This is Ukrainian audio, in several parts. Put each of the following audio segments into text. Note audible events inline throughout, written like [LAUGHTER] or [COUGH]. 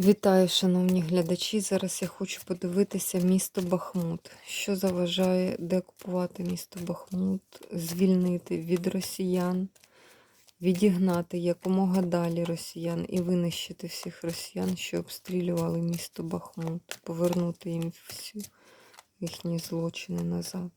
Вітаю, шановні глядачі. Зараз я хочу подивитися місто Бахмут. Що заважає деокупувати місто Бахмут, звільнити від росіян, відігнати якомога далі росіян і винищити всіх росіян, що обстрілювали місто Бахмут, повернути їм всі їхні злочини назад.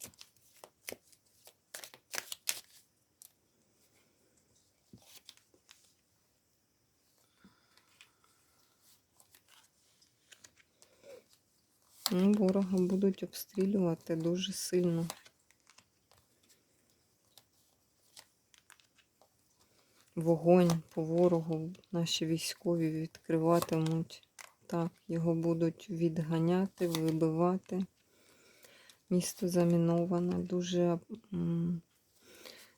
Ну, ворога будуть обстрілювати дуже сильно. Вогонь по ворогу наші військові відкриватимуть. Так, його будуть відганяти, вибивати. Місто заміноване, дуже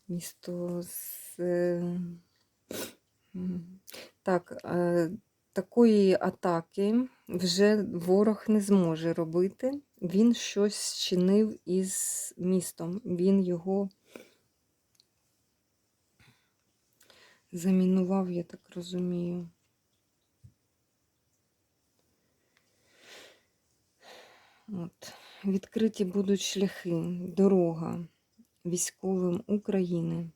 місто з. Так, е, такої атаки вже ворог не зможе робити. Він щось чинив із містом. Він його замінував, я так розумію. От. Відкриті будуть шляхи, дорога військовим України.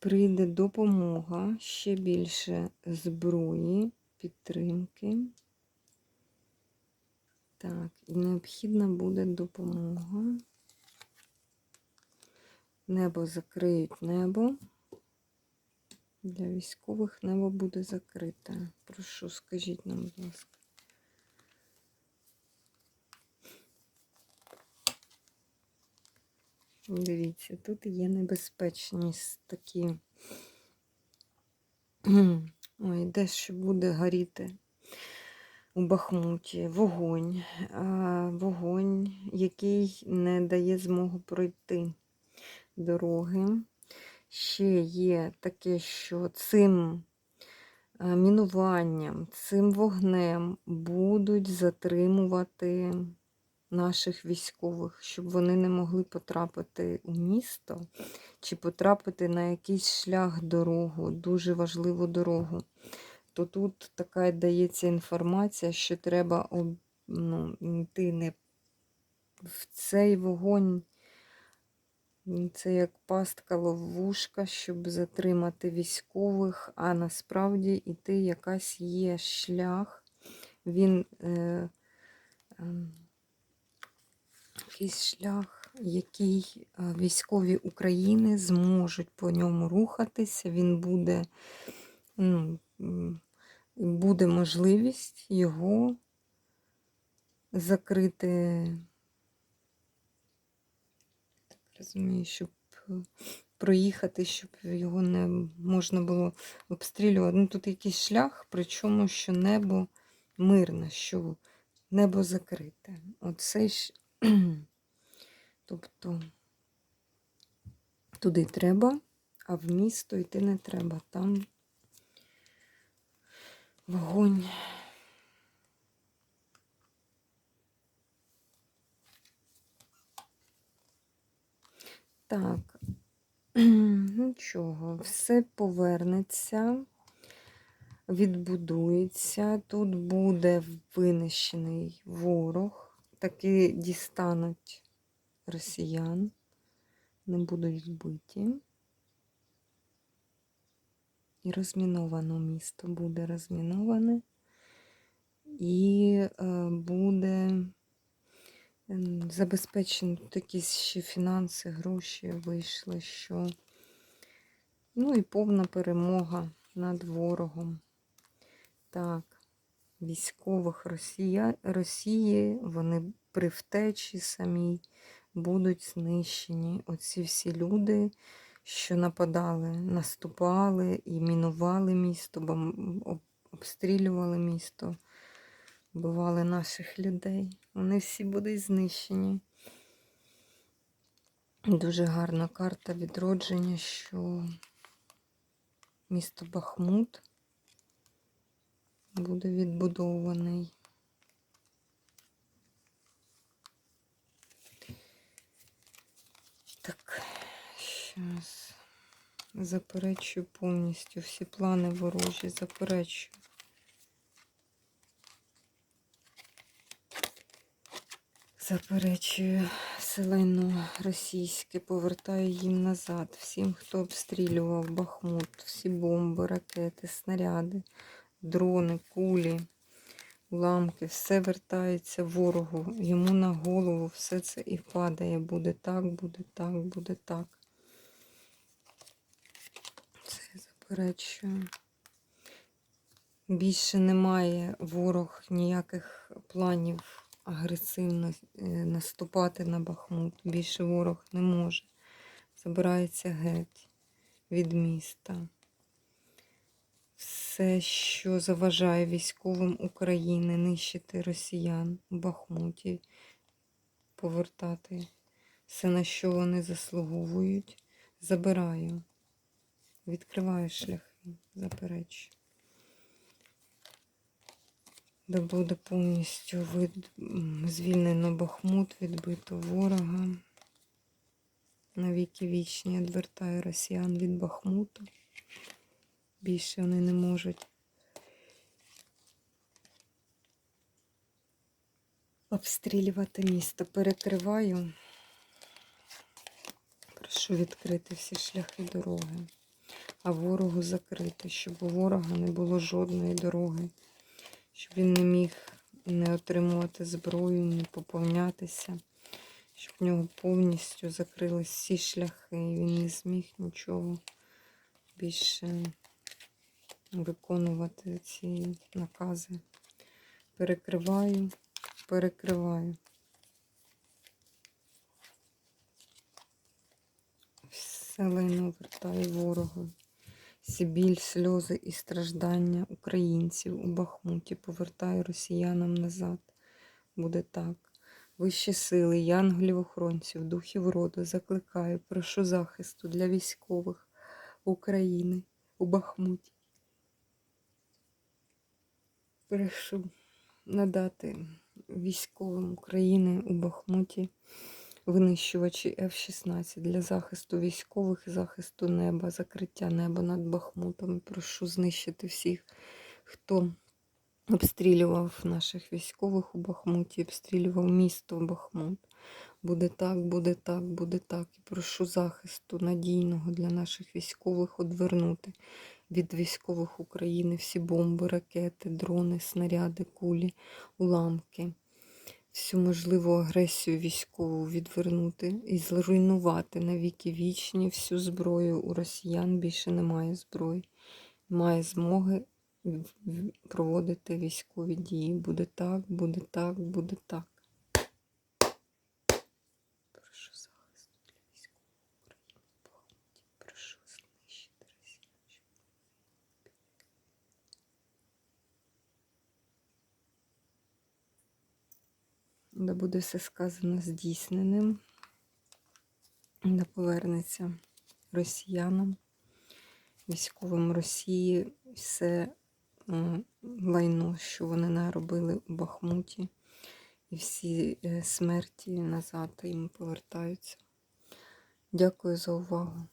Прийде допомога, ще більше зброї, підтримки. Так, і необхідна буде допомога. Небо закриють небо. Для військових небо буде закрите. Прошу, скажіть нам, будь ласка. Дивіться, тут є небезпечність такі. Ой, дещо буде горіти у Бахмуті. Вогонь. Вогонь, який не дає змогу пройти дороги. Ще є таке, що цим мінуванням, цим вогнем будуть затримувати наших військових, щоб вони не могли потрапити у місто чи потрапити на якийсь шлях дорогу, дуже важливу дорогу. То тут така дається інформація, що треба ну, йти не в цей вогонь. Це як пастка ловушка, щоб затримати військових, а насправді іти якась є шлях. Він е, е, якийсь шлях, який е, військові України зможуть по ньому рухатися. Він буде, ну, буде можливість його закрити. Так розумію, щоб е, проїхати, щоб його не можна було обстрілювати. Ну, тут якийсь шлях, причому що небо мирне, що небо закрите. Оцей ж, [CLEARS THROAT] тобто туди треба, а в місто йти не треба. Там вогонь. Так, [CLEARS THROAT] нічого, все повернеться, відбудується. Тут буде винищений ворог, таки дістануть росіян, не будуть вбиті. І розміновано місто буде розміноване, і е, буде забезпечені тут ще фінанси, гроші вийшли, що ну і повна перемога над ворогом. Так, військових Росія, Росії, вони при втечі самій будуть знищені. Оці всі люди, що нападали, наступали і мінували місто, обстрілювали місто, вбивали наших людей. Вони всі будуть знищені. Дуже гарна карта відродження, що місто Бахмут буде відбудований. Так, зараз заперечую повністю всі плани ворожі, заперечую. Заперечую селено російське, повертаю їм назад, всім, хто обстрілював Бахмут, всі бомби, ракети, снаряди дрони, кулі, уламки, все вертається ворогу. Йому на голову все це і падає. Буде так, буде так, буде так. Це я заперечую. Більше немає ворог ніяких планів агресивно е, наступати на Бахмут. Більше ворог не може. Забирається геть від міста. Все, що заважає військовим України нищити росіян у Бахмуті, повертати все, на що вони заслуговують, забираю. Відкриваю шляхи, заперечую. де буде повністю від... звільнено Бахмут, відбито ворога. Навіки вічні відвертаю росіян від Бахмуту. Більше вони не можуть обстрілювати місто. Перекриваю. Прошу відкрити всі шляхи дороги, а ворогу закрити, щоб у ворога не було жодної дороги щоб він не міг не отримувати зброю, не поповнятися, щоб в нього повністю закрились всі шляхи, і він не зміг нічого більше виконувати ці накази. Перекриваю, перекриваю. Все лайно вертаю ворогу. Всі біль, сльози і страждання українців у Бахмуті повертаю росіянам назад. Буде так. Вищі сили, янголів-охоронців, духів роду закликаю, прошу захисту для військових України у Бахмуті. Прошу надати військовим України у Бахмуті винищувачі F-16 для захисту військових захисту неба, закриття неба над Бахмутом. Прошу знищити всіх, хто обстрілював наших військових у Бахмуті, обстрілював місто Бахмут. Буде так, буде так, буде так. І прошу захисту надійного для наших військових одвернути від військових України всі бомби, ракети, дрони, снаряди, кулі, уламки всю можливу агресію військову відвернути і зруйнувати на віки вічні всю зброю. У росіян більше немає зброї, немає змоги проводити військові дії. Буде так, буде так, буде так. Прошу захисту для військової України в Бахмуті. Прошу знищити росіян. щоб де буде все сказано здійсненим, де повернеться росіянам, військовим Росії, все е, лайно, що вони наробили у Бахмуті, і всі е, смерті назад їм повертаються. Дякую за увагу.